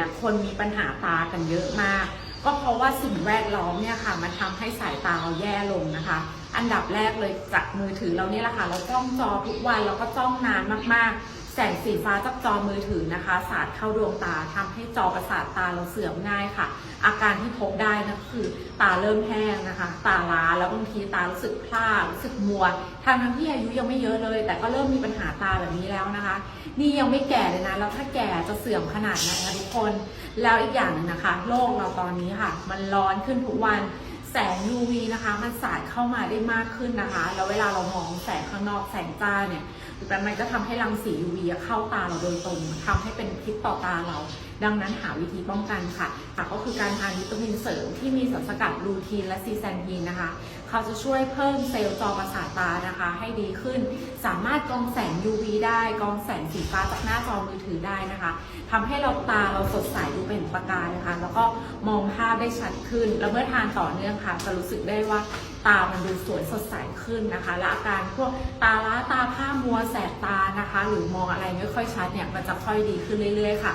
เนี่ยคนมีปัญหาตากันเยอะมาก ก็เพราะว่าสิ่งแวดล้อมเนี่ยค่ะมันทำให้สายตาเราแย่ลงนะคะ อันดับแรกเลยจากมือถือเราเนี่ยแหละค่ะเราจ้องจอทุกวันแล้วก็จ้องนานมากๆ แสงสีฟ้าจากจอมือถือนะคะ สาดเข้าดวงตาทำให้จอประสาทตาเราเสื่อมง่ายค่ะ อาการที่พบได้นะคือตาเริ่มแห้งนะคะ ตาล้าแล้วบางทีตารู้สึกพร่ารู้สึกมัวทางทั้งที่อายุยังไม่เยอะเลย แต่ก็เริ่มมีปัญหาตาแบบนี้แล้วนะคะ นี่ยังไม่แก่เลยนะแล้วถ้าแก่จะเสื่อมขนาดไหนคะทุกคน แล้วอีกอย่างนึงนะคะ โลกเราตอนนี้ค่ะ มันร้อนขึ้นทุกวัน แสง UV นะคะมันสาดเข้ามาได้มากขึ้นนะคะ แล้วเวลาเรามองแสงข้างนอกแสงจ้าเนี่ยแต่มันก็ทำให้รังสี UV เข้าตาเราโดยตรงทำให้เป็นพิษต่อตาเรา ดังนั้นหาวิธีป้องกันค่ะค่ะก็คือการทานวิตามินเสริมที่มีสารสกัดลูทีนและซีแซนทีนนะคะ เขาจะช่วยเพิ่มเซลล์จอประสาทตานะคะ ให้ดีขึ้น สามารถกรองแสง UV ได้กรองแสงสีฟ้าจากหน้าจอมือถือได้นะคะทำให้เราตาเราสดใสดูเป็นประกายนะคะ แล้วก็มองภาพได้ชัดขึ้น แล้วเมื่อทานต่อเนื่องค่ะ จะรู้สึกได้ว่าตา มันดูสวยสดใสขึ้นนะคะ และอาการพวกตาล้าตาผ้ามัวแสบตานะคะ หรือมองอะไรไม่ค่อยชัดเนี่ย มันจะค่อยดีขึ้นเรื่อย ๆ ค่ะ